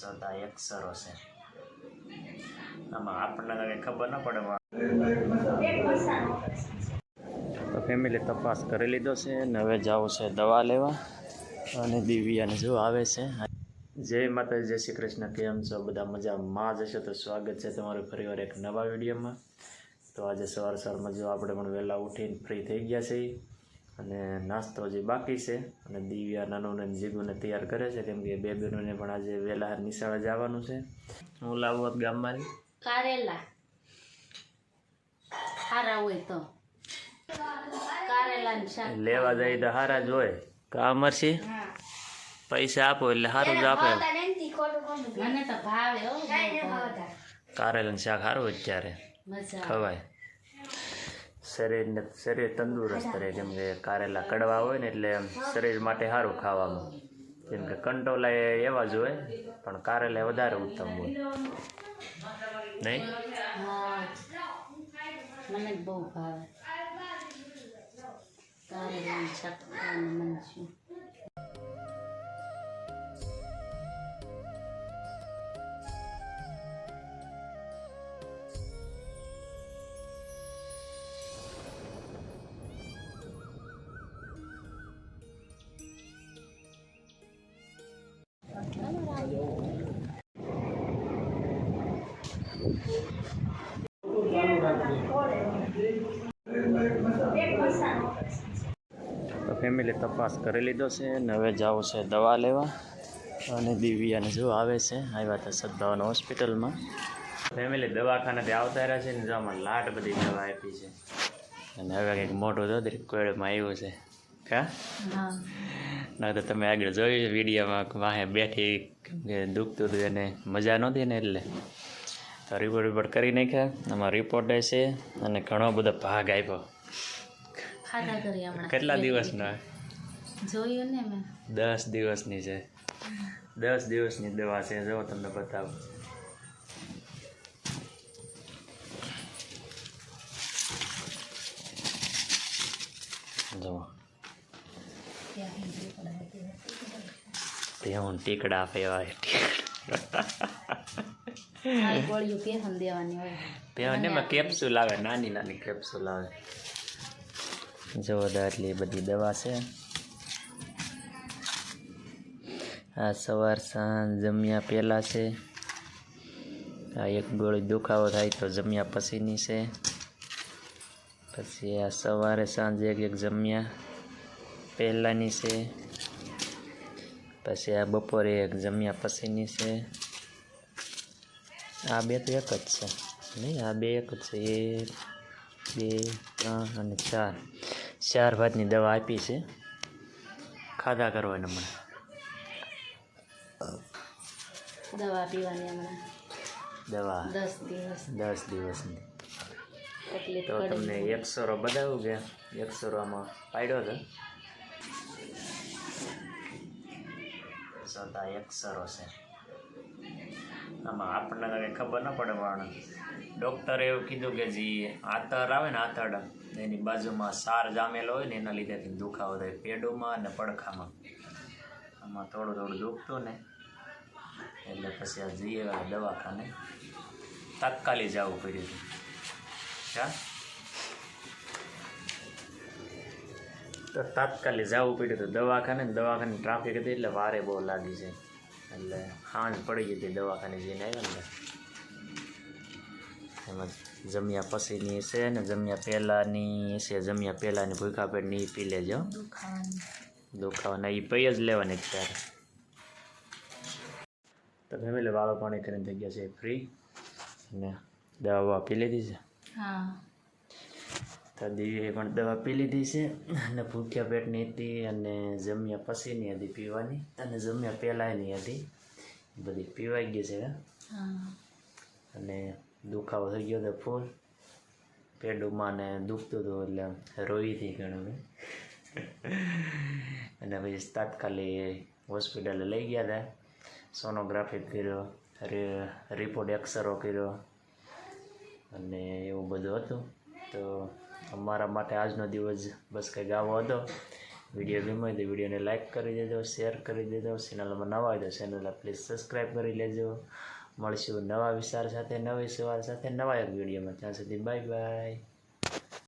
છતાં એક્સરો છે. આમાં આપણને કંઈ ખબર ન પડે તો ફેમિલી તપાસ કરી લીધો છે ને હવે જવું છે દવા લેવા અને દિવ્યાને જો આવે છે. જય માતા જય શ્રી કૃષ્ણ. કેમ છો? બધા મજામાં જ હશે? તો સ્વાગત છે તમારું ફરીવાર એક નવા વિડીયોમાં. તો આજે સવાર સવારમાં જો આપણે પણ વહેલા ઉઠીને ફ્રી થઈ ગયા છે અને નાસ્તો જે બાકી છે અને દિવ્યા નાનુને અને જીગુને તૈયાર કરે છે કેમ કે બે બહેનોને પણ આજે વહેલા નિશાળે જવાનું છે. હું લાવું હોત ગામમાં કારેલા. હારા હોય તો. કારેલા લેવા જાય તો હારા જ હોય. કા મરસી? પૈસા આપો એટલે સારું જ આપે. મને તો ભાવે. હો બહુ ભાવે. કારેલાનું શાક સારું હોય ત્યારે ખવાય. શરીરને શરીર તંદુરસ્ત રહે જેમ કે કારેલા કડવા હોય ને એટલે શરીર માટે સારું ખાવામાં જેમ કે કંટોલા એ એવા જ હોય પણ કારેલા વધારે ઉત્તમ હોય. નહીં? મને બહુ ભાવે. કારેલા શાક ખાવાનું મન તો ફેમિલી તપાસ કરી લીધો છે ને હવે જવું છે દવા લેવા. અને દિવ્યાને જો આવે છે આવ્યા હતા સદભાવના હોસ્પિટલમાં. ફેમિલી દવાખાનાથી આવતા રહ્યા છે ને જો આમાં લાટ બધી દવા આપી છે. અને હવે કંઈક મોટું દોદરી કોયડમાં આવ્યું છે. કા? હા. ના તો તમે આગળ જોયું વિડીયોમાં વાહે બેઠી દુખતું હતું એને મજા નહોતી ને એટલે? રિપોર્ટ રિપોર્ટ કરી નાખ્યા આમાં રિપોર્ટ છે અને ઘણો બધો ભાગ આપ્યો. કેટલા દિવસનો? જોયું ને મેં. દસ દિવસની છે. દસ દિવસની દવા છે જો તમને બતાવું. જુઓ ત્યાં ટીકડા ફેવાય આ ગોળીઓ પેહન દેવાની હોય એમાં કેપ્સ્યુલ આવે નાની નાની કેપ્સ્યુલ આવે જોરદાર એટલી બધી દવા છે આ સવાર સાંજ જમ્યા પહેલાં છે આ એક ગોળી દુખાવો થાય તો જમ્યા પછીની છે પછી આ સવારે સાંજે એક એક જમ્યા પહેલાંની છે પછી આ બપોરે એક જમ્યા પછીની છે. આ બે તો એક જ છે. નહીં આ બે એક જ છે. એક બે ત્રણ અને ચાર. ચાર ભાતની દવા આપી છે. ખાધા કરવાના હમણાં. દવા પીવાની હમણાં. દવા. દસ દિવસ. દસ દિવસની. તો તમને એકસો એકસોરો બતાવું કે એકસોરો આમાં પાડ્યો છે. છતાં એક્સરો છે. આમાં આપણને કંઈ ખબર ન પડે, પણ ડૉક્ટરે એવું કીધું કે જે આતર આવે ને આતર એની બાજુમાં સાર જામેલો હોય ને એના લીધે દુખાવો થાય પેડોમાં અને પડખામાં. આમાં થોડું થોડું દુખતું ને, એટલે પછી આ જઈએ દવાખાને તાત્કાલિક જવું પડ્યું હતું. હા તો તાત્કાલિક જવું પડ્યું હતું દવાખાને દવાખાને ટ્રાફિક હતી એટલે વારે બહુ લાગી છે. એટલે હાંજ પડી ગઈ હતી દવાખાને જઈને આવ્યા ને એમાં જમ્યા પછીની છે ને જમ્યા પહેલાંની છે જમ્યા પહેલાંની ભૂખા પેટની એ પી લેજો. દુખાવાનું. એ પૈ જ લેવાની અત્યારે તો ફેમિલી વાળો પાણી કરીને થઈ ગયા છે ફ્રી અને દવા પી લીધી છે? હા. તો દીવીએ પણ દવા પી લીધી છે. અને ભૂખ્યા પેટની હતી અને જમ્યા પછીની હતી પીવાની. અને જમ્યા પહેલાંની હતી. બધી પીવાઈ ગઈ છે. અને દુખાવો થઈ ગયો હતો ફૂલ. પેડુમાં ને દુખતું હતું એટલે રોઈ હતી ઘણું અને પછી તાત્કાલિક હોસ્પિટલે લઈ ગયા હતા. સોનોગ્રાફી કર્યો રિ- રિપોર્ટ એક્સરો કર્યો. અને એવું બધું હતું. તો અમારા માટે આજનો દિવસ બસ કંઈક આવો હતો. વીડિયો ગમે તો વિડીયોને લાઇક કરી દેજો શેર કરી દેજો ચેનલમાં નવા હોય તો ચેનલને પ્લીઝ સબસ્ક્રાઈબ કરી લેજો. મળશું નવા વિચાર સાથે, નવી સવાર સાથે, નવા એક વિડીયોમાં. ત્યાં સુધી બાય બાય